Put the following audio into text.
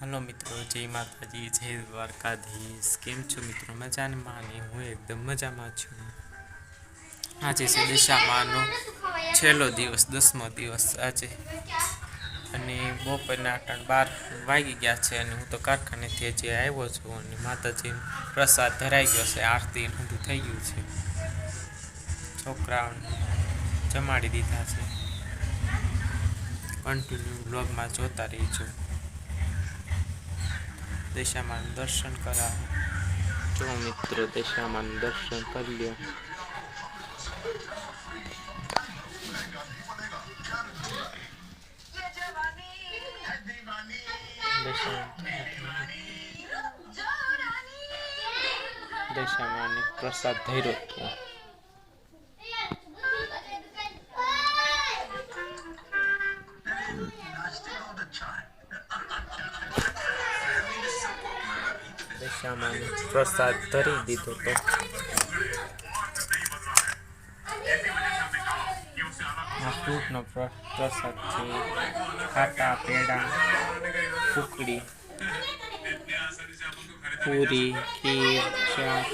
Hello મિત્રો, જય માતાજી, જય દ્વારકાધીશ. કેમ છો મિત્રો? મજામાં? ને હું એકદમ મજામાં છું. આજે છે દિશામાંનો છેલ્લો દિવસ, દસમો દિવસ આજે. અને બપોરના આઠ બાર વાગી ગયા છે અને હું તો કારખાનેથી હજી આવ્યો છું અને માતાજી પ્રસાદ ધરાઈ ગયો છે, આરતી બધું થઈ ગયું છે. છોકરાઓને જમાડી દીધા છે. કન્ટિન્યુ બ્લોગમાં જોતા રહીજો. দেশামান দর্শন করা। সৌমিত্র দেশামান দর্শন করল। দেশামানিক প্রসাদ ধৈরত্ব પ્રસાદ ધૈર્યો હતો દશામાં પ્રસાદ ધરી દીધો તો આ ફ્રૂટનો પ્ર- પ્રસાદ છે. ખાટા, પેડા, કુકડી, પૂરી, ખીર ચાટ